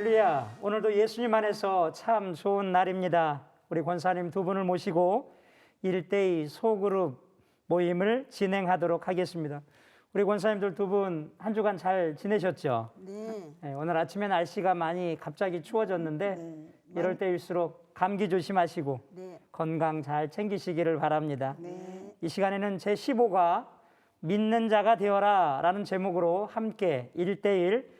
할렐루야. 오늘도 예수님 안에서 참 좋은 날입니다. 우리 권사님 두 분을 모시고 일대의 소그룹 모임을 진행하도록 하겠습니다. 우리 권사님들 두 분 한 주간 잘 지내셨죠? 네. 네, 오늘 아침에 날씨가 많이 갑자기 추워졌는데 네. 이럴 때일수록 감기 조심하시고 네. 건강 잘 챙기시기를 바랍니다. 네. 이 시간에는 제 15가 믿는 자가 되어라 라는 제목으로 함께 일대일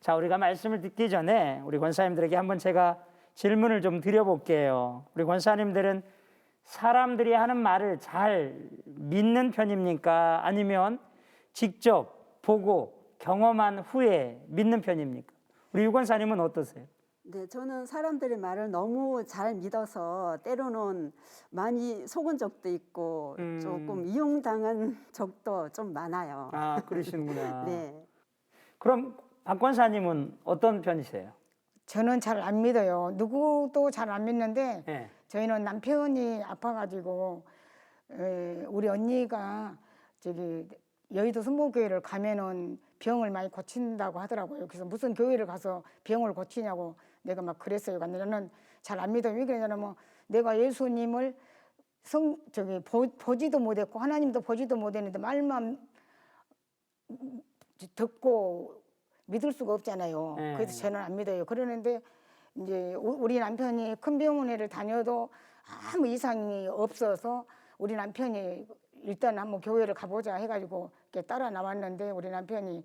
자, 우리가 말씀을 듣기 전에 우리 권사님들에게 한번 제가 질문을 좀 드려볼게요. 우리 권사님들은 사람들이 하는 말을 잘 믿는 편입니까? 아니면 직접 보고 경험한 후에 믿는 편입니까? 우리 유 권사님은 어떠세요? 네, 저는 사람들의 말을 너무 잘 믿어서 때로는 많이 속은 적도 있고 음. 조금 이용당한 적도 좀 많아요. 아, 그러시는구나. 네. 그럼 박 권사님은 어떤 편이세요? 저는 잘 안 믿어요. 누구도 잘 안 믿는데 예. 저희는 남편이 아파가지고 에, 우리 언니가 저기 여의도 순복교회를 가면은 병을 많이 고친다고 하더라고요. 그래서 무슨 교회를 가서 병을 고치냐고 내가 막 그랬어요. 근데 저는 잘 안 믿어요. 왜 그러냐면 내가 예수님을 성 저기 보, 보지도 못했고 하나님도 보지도 못했는데 말만 듣고 믿을 수가 없잖아요. 네. 그래서 저는 안 믿어요. 그러는데 이제 우- 우리 남편이 큰 병원에를 다녀도 아무 이상이 없어서 우리 남편이 일단 한번 교회를 가보자 해가지고 이렇게 따라 나왔는데 우리 남편이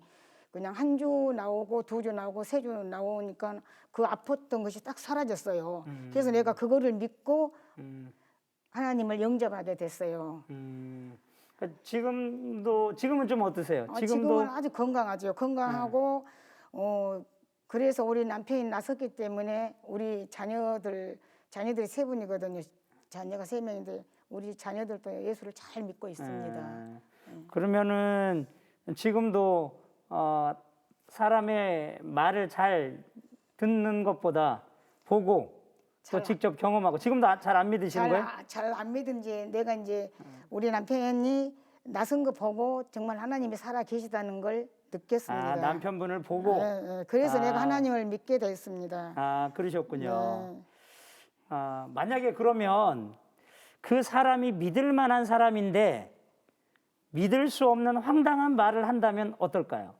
그냥 한 주 나오고 두 주 나오고 세 주 나오니까 그 아팠던 것이 딱 사라졌어요. 음. 그래서 내가 그거를 믿고 음, 하나님을 영접하게 됐어요. 음. 지금도 지금은 좀 어떠세요? 아, 지금도 지금은 아주 건강하죠. 건강하고 어 그래서 우리 남편이 나섰기 때문에 우리 자녀들 자녀들이 세 분이거든요. 자녀가 세 명인데 우리 자녀들도 예수를 잘 믿고 있습니다. 예. 그러면은 지금도 어, 사람의 말을 잘 듣는 것보다 보고 또잘 직접 경험하고 지금도 잘 안 믿으시는 거예요? 잘 안 믿은지 내가 이제 우리 남편이 나선 거 보고 정말 하나님이 살아 계시다는 걸 느꼈습니다. 아 남편분을 보고 예, 예. 그래서 아. 내가 하나님을 믿게 됐습니다. 아 그러셨군요. 네. 아, 만약에 그러면 그 사람이 믿을 만한 사람인데 믿을 수 없는 황당한 말을 한다면 어떨까요?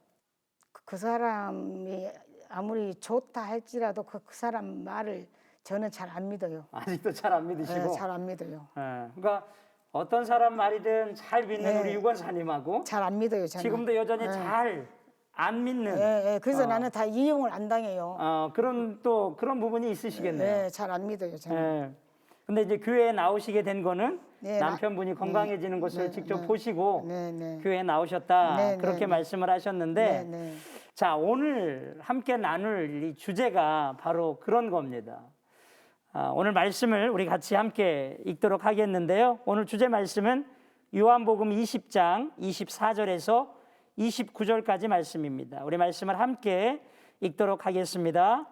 그- 그 사람이 아무리 좋다 할지라도 그, 그 사람 말을 저는 잘 안 믿어요. 아직도 잘 안 믿으시고. 잘 안 믿어요. 예, 그러니까 어떤 사람 말이든 잘 믿는 네. 우리 유권사님하고 잘 안 믿어요. 저는. 지금도 여전히 네. 잘안 믿는 예, 예. 그래서 어. 나는 다 이용을 안 당해요. 어, 그런 또 그런 부분이 있으시겠네요. 예, 잘안 믿어요. 저는. 예. 근데 이제 교회에 나오시게 된 거는 네, 나- 남편분이 건강해지는 것을 네, 직접 네. 보시고 네, 네. 교회에 나오셨다 네, 네, 그렇게 네. 말씀을 하셨는데 네, 네. 자 오늘 함께 나눌 이 주제가 바로 그런 겁니다. 아, 오늘 말씀을 우리 같이 함께 읽도록 하겠는데요. 오늘 주제 말씀은 요한복음 20장 24절에서 29절까지 말씀입니다. 우리 말씀을 함께 읽도록 하겠습니다.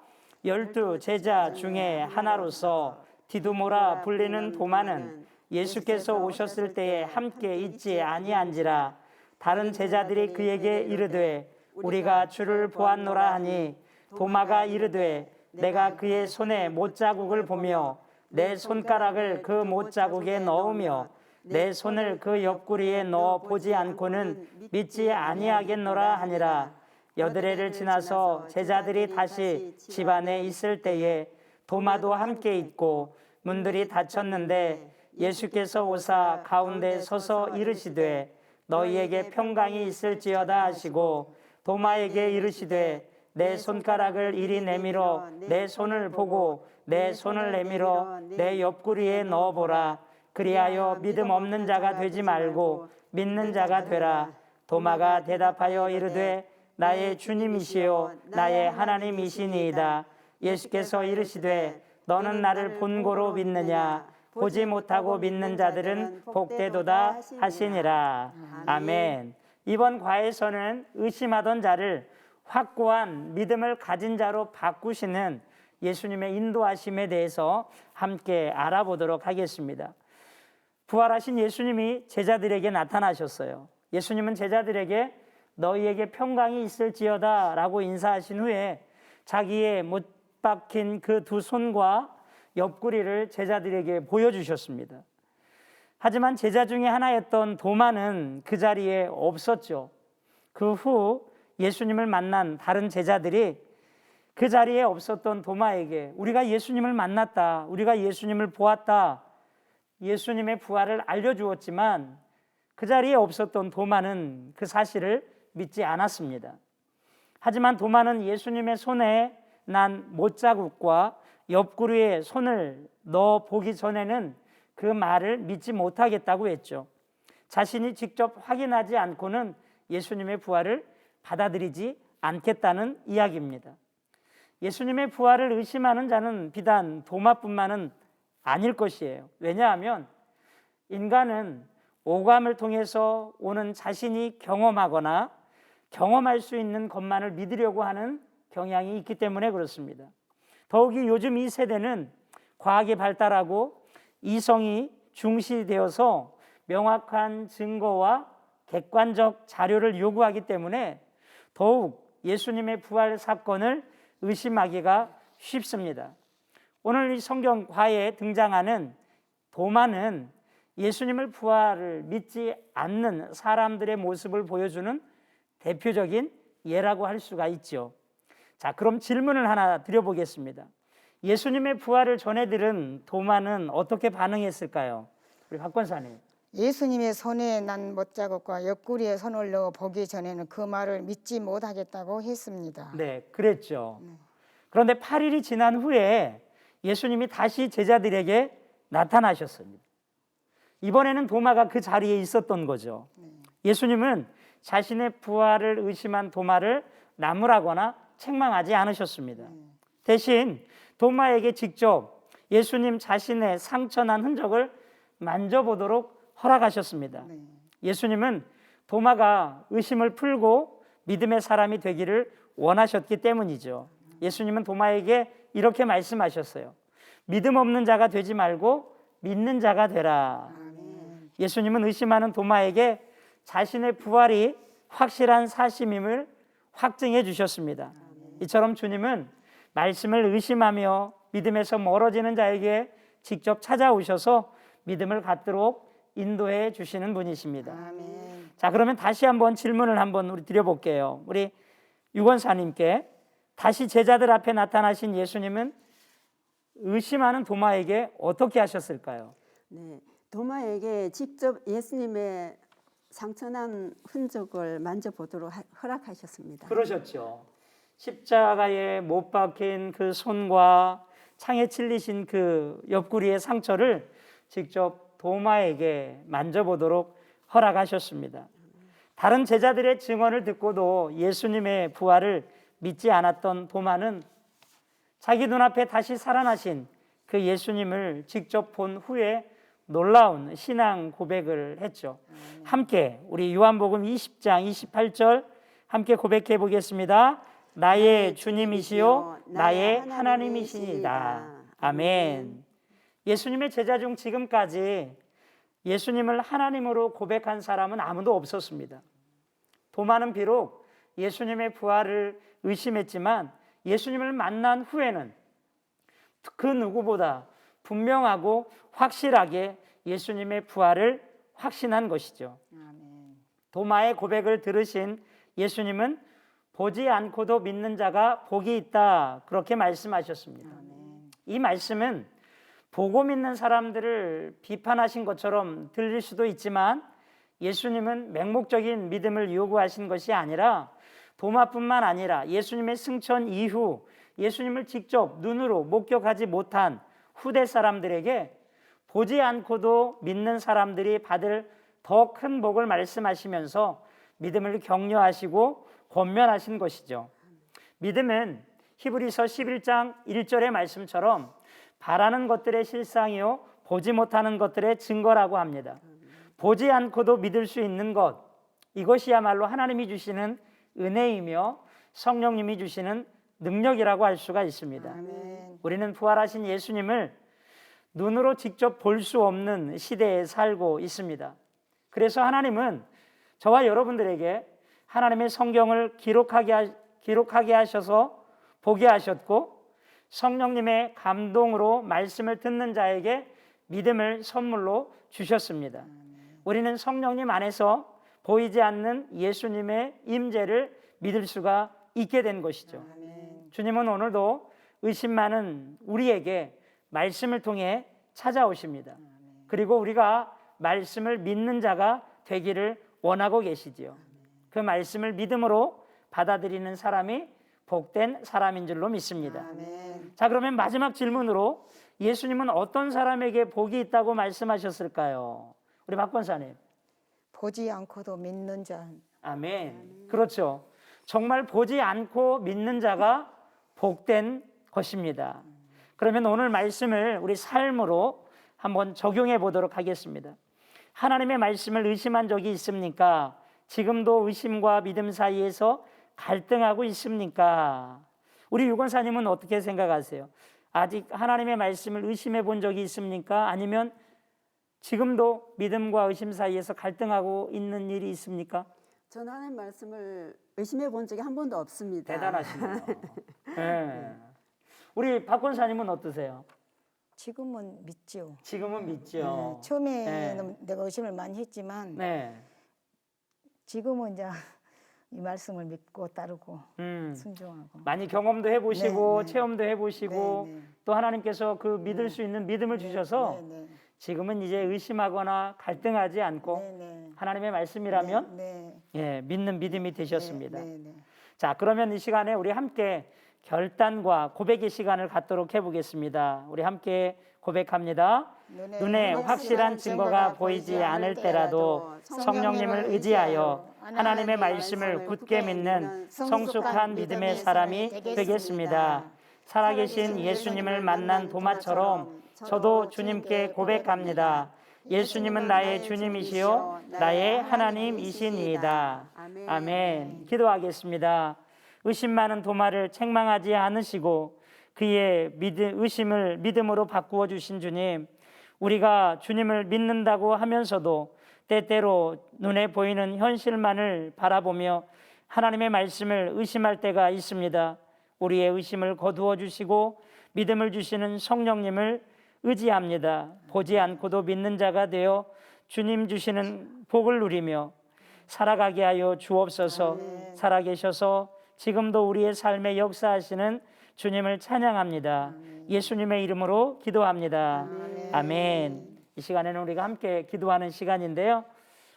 열두 제자 중에 하나로서 디두모라 불리는 도마는 예수께서 오셨을 때에 함께 있지 아니한지라 다른 제자들이 그에게 이르되 우리가 주를 보았노라 하니 도마가 이르되 내가 그의 손에 못자국을 보며 내 손가락을 그 못자국에 넣으며 내 손을 그 옆구리에 넣어 보지 않고는 믿지 아니하겠노라 하니라. 여드레를 지나서 제자들이 다시 집 안에 있을 때에 도마도 함께 있고 문들이 닫혔는데 예수께서 오사 가운데 서서 이르시되 너희에게 평강이 있을지어다 하시고 도마에게 이르시되 내 손가락을 이리 내밀어 내 손을 보고 내 손을 내밀어 내 옆구리에 넣어보라. 그리하여 믿음 없는 자가 되지 말고 믿는 자가 되라. 도마가 대답하여 이르되 나의 주님이시요 나의 하나님이시니이다. 예수께서 이르시되 너는 나를 본고로 믿느냐? 보지 못하고 믿는 자들은 복되도다 하시니라. 아멘. 이번 과에서는 의심하던 자를 확고한 믿음을 가진 자로 바꾸시는 예수님의 인도하심에 대해서 함께 알아보도록 하겠습니다. 부활하신 예수님이 제자들에게 나타나셨어요. 예수님은 제자들에게 너희에게 평강이 있을지어다 라고 인사하신 후에 자기의 못 박힌 그 두 손과 옆구리를 제자들에게 보여주셨습니다. 하지만 제자 중에 하나였던 도마는 그 자리에 없었죠. 그 후 예수님을 만난 다른 제자들이 그 자리에 없었던 도마에게 우리가 예수님을 만났다. 우리가 예수님을 보았다. 예수님의 부활을 알려주었지만 그 자리에 없었던 도마는 그 사실을 믿지 않았습니다. 하지만 도마는 예수님의 손에 난 못자국과 옆구리에 손을 넣어 보기 전에는 그 말을 믿지 못하겠다고 했죠. 자신이 직접 확인하지 않고는 예수님의 부활을 받아들이지 않겠다는 이야기입니다. 예수님의 부활을 의심하는 자는 비단 도마뿐만은 아닐 것이에요. 왜냐하면 인간은 오감을 통해서 오는 자신이 경험하거나 경험할 수 있는 것만을 믿으려고 하는 경향이 있기 때문에 그렇습니다. 더욱이 요즘 이 세대는 과학이 발달하고 이성이 중시되어서 명확한 증거와 객관적 자료를 요구하기 때문에 더욱 예수님의 부활 사건을 의심하기가 쉽습니다. 오늘 이 성경 과에 등장하는 도마는 예수님을 부활을 믿지 않는 사람들의 모습을 보여주는 대표적인 예라고 할 수가 있죠. 자, 그럼 질문을 하나 드려보겠습니다. 예수님의 부활을 전해들은 도마는 어떻게 반응했을까요? 우리 박 권사님. 예수님의 손에 난 못자국과 옆구리에 손을 넣어 보기 전에는 그 말을 믿지 못하겠다고 했습니다. 네, 그랬죠. 그런데 8일이 지난 후에 예수님이 다시 제자들에게 나타나셨습니다. 이번에는 도마가 그 자리에 있었던 거죠. 예수님은 자신의 부활을 의심한 도마를 나무라거나 책망하지 않으셨습니다. 대신 도마에게 직접 예수님 자신의 상처난 흔적을 만져보도록 허락하셨습니다. 예수님은 도마가 의심을 풀고 믿음의 사람이 되기를 원하셨기 때문이죠. 예수님은 도마에게 이렇게 말씀하셨어요. 믿음 없는 자가 되지 말고 믿는 자가 되라. 예수님은 의심하는 도마에게 자신의 부활이 확실한 사심임을 확증해 주셨습니다. 이처럼 주님은 말씀을 의심하며 믿음에서 멀어지는 자에게 직접 찾아오셔서 믿음을 갖도록 인도해 주시는 분이십니다. 아멘. 자, 그러면 다시 한번 질문을 한번 우리 드려볼게요. 우리 유건사님께 다시 제자들 앞에 나타나신 예수님은 의심하는 도마에게 어떻게 하셨을까요? 네, 도마에게 직접 예수님의 상처난 흔적을 만져보도록 하- 허락하셨습니다. 그러셨죠. 십자가에 못 박힌 그 손과 창에 찔리신 그 옆구리의 상처를 직접 도마에게 만져보도록 허락하셨습니다. 다른 제자들의 증언을 듣고도 예수님의 부활을 믿지 않았던 도마는 자기 눈앞에 다시 살아나신 그 예수님을 직접 본 후에 놀라운 신앙 고백을 했죠. 함께 우리 요한복음 20장 28절 함께 고백해 보겠습니다. 나의 주님이시요 나의 하나님이시니다. 아멘. 예수님의 제자 중 지금까지 예수님을 하나님으로 고백한 사람은 아무도 없었습니다. 도마는 비록 예수님의 부활을 의심했지만 예수님을 만난 후에는 그 누구보다 분명하고 확실하게 예수님의 부활을 확신한 것이죠. 도마의 고백을 들으신 예수님은 보지 않고도 믿는 자가 복이 있다 그렇게 말씀하셨습니다. 이 말씀은 보고 믿는 사람들을 비판하신 것처럼 들릴 수도 있지만 예수님은 맹목적인 믿음을 요구하신 것이 아니라 도마뿐만 아니라 예수님의 승천 이후 예수님을 직접 눈으로 목격하지 못한 후대 사람들에게 보지 않고도 믿는 사람들이 받을 더 큰 복을 말씀하시면서 믿음을 격려하시고 권면하신 것이죠. 믿음은 히브리서 11장 1절의 말씀처럼 바라는 것들의 실상이요 보지 못하는 것들의 증거라고 합니다. 보지 않고도 믿을 수 있는 것 이것이야말로 하나님이 주시는 은혜이며 성령님이 주시는 능력이라고 할 수가 있습니다. 아멘. 우리는 부활하신 예수님을 눈으로 직접 볼 수 없는 시대에 살고 있습니다. 그래서 하나님은 저와 여러분들에게 하나님의 성경을 기록하게, 하, 기록하게 하셔서 보게 하셨고 성령님의 감동으로 말씀을 듣는 자에게 믿음을 선물로 주셨습니다. 우리는 성령님 안에서 보이지 않는 예수님의 임재를 믿을 수가 있게 된 것이죠. 주님은 오늘도 의심 많은 우리에게 말씀을 통해 찾아오십니다. 그리고 우리가 말씀을 믿는 자가 되기를 원하고 계시지요. 그 말씀을 믿음으로 받아들이는 사람이 복된 사람인 줄로 믿습니다. 아멘. 자, 그러면 마지막 질문으로 예수님은 어떤 사람에게 복이 있다고 말씀하셨을까요? 우리 박 권사님. 보지 않고도 믿는 자. 아멘. 그렇죠. 정말 보지 않고 믿는 자가 복된 것입니다. 그러면 오늘 말씀을 우리 삶으로 한번 적용해 보도록 하겠습니다. 하나님의 말씀을 의심한 적이 있습니까? 지금도 의심과 믿음 사이에서 갈등하고 있습니까? 우리 유권사님은 어떻게 생각하세요? 아직 하나님의 말씀을 의심해 본 적이 있습니까? 아니면 지금도 믿음과 의심 사이에서 갈등하고 있는 일이 있습니까? 저는 하나님 말씀을 의심해 본 적이 한 번도 없습니다. 대단하시네요. 예. 우리 박 권사님은 어떠세요? 지금은 믿지요. 지금은 믿죠. 네, 처음에는 내가 의심을 많이 했지만 네. 지금은 이제 이 말씀을 믿고 따르고 음. 순종하고. 많이 경험도 해보시고 네, 네. 체험도 해보시고 네, 네. 또 하나님께서 그 믿을 수 있는 믿음을 주셔서 네, 네. 지금은 이제 의심하거나 갈등하지 않고 네, 네. 하나님의 말씀이라면 네, 예, 믿는 믿음이 되셨습니다. 네, 네. 자, 그러면 이 시간에 우리 함께 결단과 고백의 시간을 갖도록 해보겠습니다. 우리 함께 고백합니다. 눈에 확실한 증거가 보이지 않을 때라도 성령님을 의지하여 하나님의 말씀을 굳게 믿는 성숙한 믿음의 사람이 되겠습니다. 살아계신 예수님을 만난 도마처럼 저도 주님께 고백합니다. 예수님은 나의 주님이시요 나의 하나님이시니이다. 아멘. 기도하겠습니다. 의심 많은 도마를 책망하지 않으시고 그의 믿음, 의심을 믿음으로 바꾸어 주신 주님, 우리가 주님을 믿는다고 하면서도 때때로 눈에 보이는 현실만을 바라보며 하나님의 말씀을 의심할 때가 있습니다. 우리의 의심을 거두어 주시고 믿음을 주시는 성령님을 의지합니다. 보지 않고도 믿는 자가 되어 주님 주시는 복을 누리며 살아가게 하여 주옵소서. 살아계셔서 지금도 우리의 삶에 역사하시는 주님을 찬양합니다. 예수님의 이름으로 기도합니다. 아멘. 이 시간에는 우리가 함께 기도하는 시간인데요.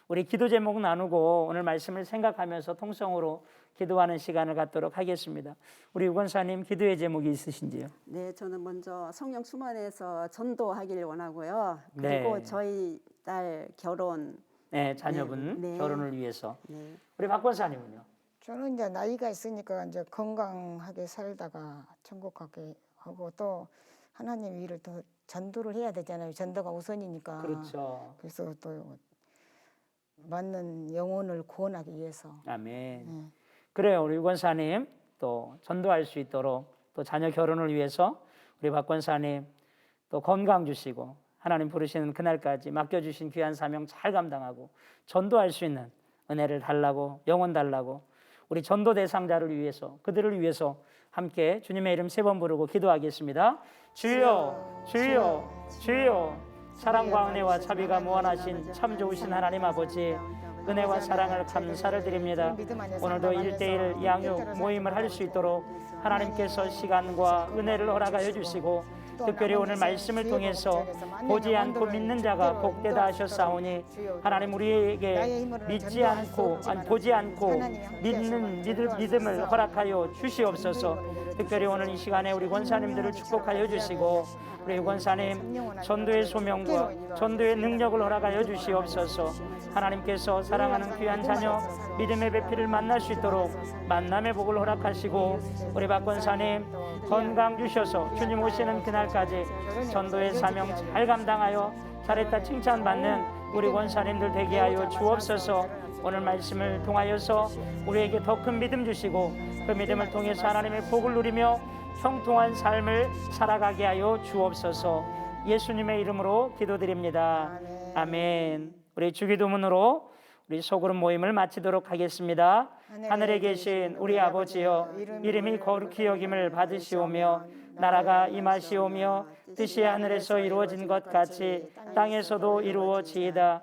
우리 기도 제목 나누고 오늘 말씀을 생각하면서 통성으로 기도하는 시간을 갖도록 하겠습니다. 우리 유건사님 기도의 제목이 있으신지요? 네, 저는 먼저 성령 충만해서 전도하기를 원하고요. 네. 그리고 저희 딸 결혼, 네, 자녀분 네, 네. 결혼을 위해서. 네, 우리 박 권사님은요? 저는 이제 나이가 있으니까 이제 건강하게 살다가 천국 가게 하고 또 하나님 일을 더 전도를 해야 되잖아요. 전도가 우선이니까. 그렇죠. 그래서 또 맞는 영혼을 구원하기 위해서. 아멘. 네. 그래요, 우리 권사님 또 전도할 수 있도록 또 자녀 결혼을 위해서 우리 박 권사님 또 건강 주시고 하나님 부르시는 그날까지 맡겨주신 귀한 사명 잘 감당하고 전도할 수 있는 은혜를 달라고 영원 달라고 우리 전도 대상자를 위해서 그들을 위해서 함께 주님의 이름 세 번 부르고 기도하겠습니다. 주여, 주여, 주여, 사랑과 은혜와 자비가 무한하신 참 좋으신 하나님 아버지. 은혜와 사랑을 감사를 드립니다. 오늘도 일대일 양육 모임을 할 수 있도록 하나님께서 시간과 은혜를 허락하여 주시고 또 특별히 오늘 말씀을 통해서 보지 않고 믿는 자가 복되다 하셨사오니 하나님 우리에게 믿지 않고 보지 않고 믿는 믿음을 있어. 허락하여 주시옵소서 특별히 오늘 이 시간에 우리 권사님들을 축복하여 주시고 우리 권사님 전도의 소명과 전도의 능력을 허락하여 주시옵소서. 하나님께서 사랑하는 귀한 자녀 믿음의 배필을 만날 수 있도록 만남의 복을 허락하시고 우리 박 권사님 건강 주셔서 주님 오시는 그날까지 전도의 사명 잘 감당하여 잘했다 칭찬받는 우리 권사님들 되게 하여 주옵소서 오늘 말씀을 통하여서 우리에게 더 큰 믿음 주시고 그 믿음을 통해서 하나님의 복을 누리며 형통한 삶을 살아가게 하여 주옵소서 예수님의 이름으로 기도드립니다. 아멘. 우리 주기도문으로 우리 소그룹 모임을 마치도록 하겠습니다. 하늘에 계신 우리 아버지여 이름이 거룩히 여김을 받으시오며 나라가 임하시오며 뜻이 하늘에서 이루어진 것 같이 땅에서도 이루어지이다.